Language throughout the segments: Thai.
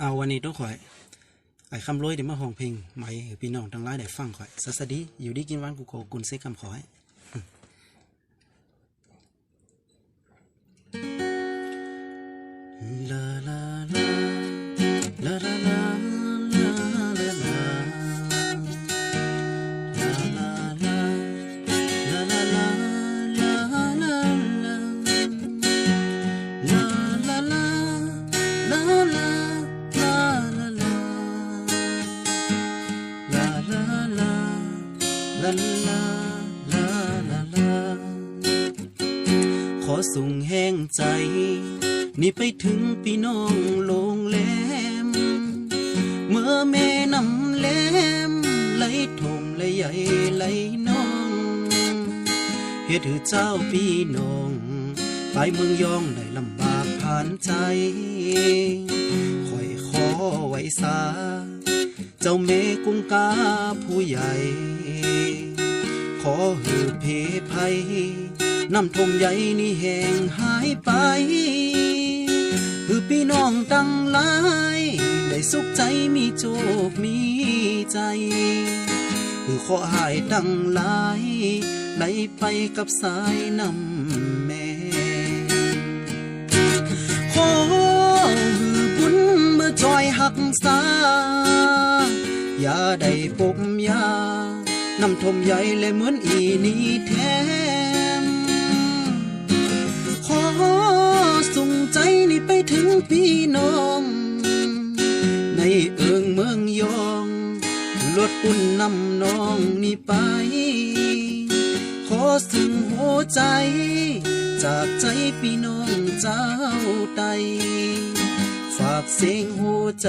เอาวันนี้ต้องขอยไอ้คำร้อยเดี๋ยวมาห้องเพลงใหม่พี่น้องทั้งหลายได้ฟังขอยสัสดีอยู่ดีกินวันกูโกกุนเซคำขอยลาลาลาลาลา ขอส่งแห้งใจ นี่ไปถึงพี่น้องลรงแรม เมื่อแม่นำแลมไหลทมไหลใหญ่ไหลน้องเหตุเจ้าพี่น้อง ไปเมืองยองได้ลำบากผ่านใจคอยขอไว้สา เจ้าเมกุงกาผู้ใหญ่ ขอหือเพภัยน้ำทงใหญ่นี่แห่งหายไปหือพี่น้องตั้งหลาย ได้สุขใจมีโจกมีใจหือขอหายตั้งหลายได้ไปกับสายน้ำแม่ขอหือบุญเมื่อจอยหักสา ได้ปุ่มยาน้ำทมใหญ่เลยเหมือนอีนี้แทมขอส่งใจนี่ไปถึงพี่น้อง ในเอิงเมืองยองลดปุ่นนำน้องนี่ไป ขอสิ่งหัวใจ จากใจพี่น้องเจ้าใจฝากเสียงหัวใจ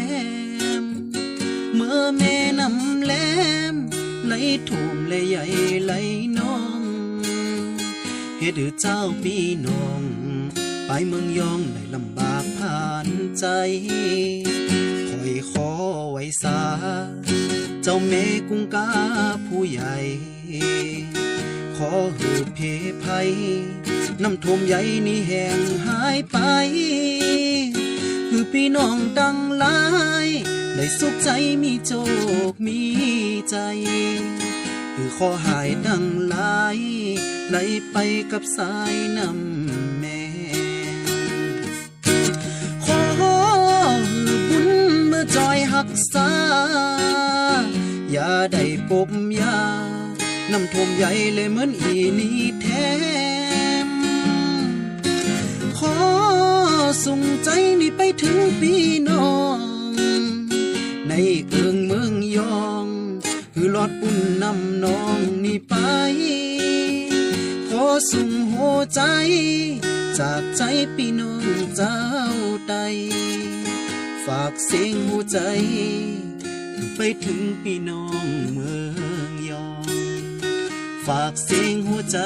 เมื่อแม่นำแลมไหลท่วมไหลใหญ่ไหลน้องเฮ็ดเจ้าพี่น้อง ไปเมืองยองได้ลำบากผ่านใจคอยขอไว้สา เจ้าแม่กุ้งกาผู้ใหญ่ ขอหือเพภัยน้ำท่วมใหญ่นี่แห้งหายไป คือพี่น้องดังหลาย ได้สุขใจมีโจกมีใจ คือขอหายดังหลายไหลไปกับสายน้ำแม่ขอบุญเมื่อจอยหักษา อย่าได้ปบยาน้ำท่วมใหญ่เลยเหมือนอีนี่แทมขอส่งใจนี่ไปถึงพี่น้อง ในเอืองเมืองยอง คือลอดปุ่นนำน้องนี่ไป ขอส่งหัวใจ จากใจพี่น้องเจ้าใดฝากเสียงหัวใจ ไปถึงพี่น้องเมืองยอง ฝากเสียงหัวใจ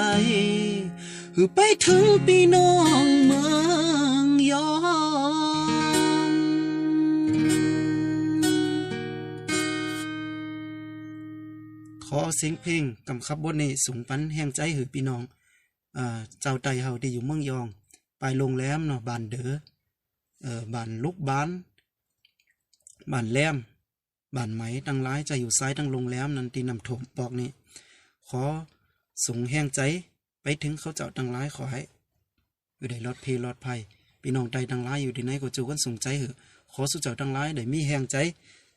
ไปถึงพี่น้องเมืองยอง ขอเสียงเพลงกำคับบทนี้สูงปันแห่งใจหือพี่น้องอ่าเจ้าไตเฮาที่อยู่เมืองยอง ไปโรงแรมเนาะบ้านเดอเอ่อบ้านลูกบ้านบ้านแหลมบ้านไหมตั้งหลายจะอยู่ซ้ายตั้งโรงแรมนันที่นำถมปอกนี้ขอส่งแห่งใจไปถึงเขาเจ้าตั้งหลายขอให้อยู่ได้รอดเพรอดภัยพี่น้องใดตั้งหลายอยู่ที่ไหนก็จูกันส่งใจเหอขอสุเจ้าตั้งหลายได้มีแห่งใจ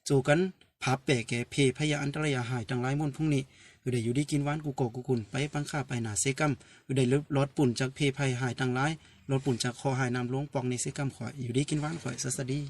จูกัน พับเปะแกเพพยาอันตรายหายตั้งหลายมนพุ่งนี้คือได้อยู่ดีกินหวานกูโกกูกุนไปปังข้าไปหนาเซกัมคือได้ลดปุ่นจากเพภัยหายตั้งหลายลดปุ่นจากคอหายน้ำลวงปองในเซกัมขอยอยู่ดีกินหวานข่อยสัสดี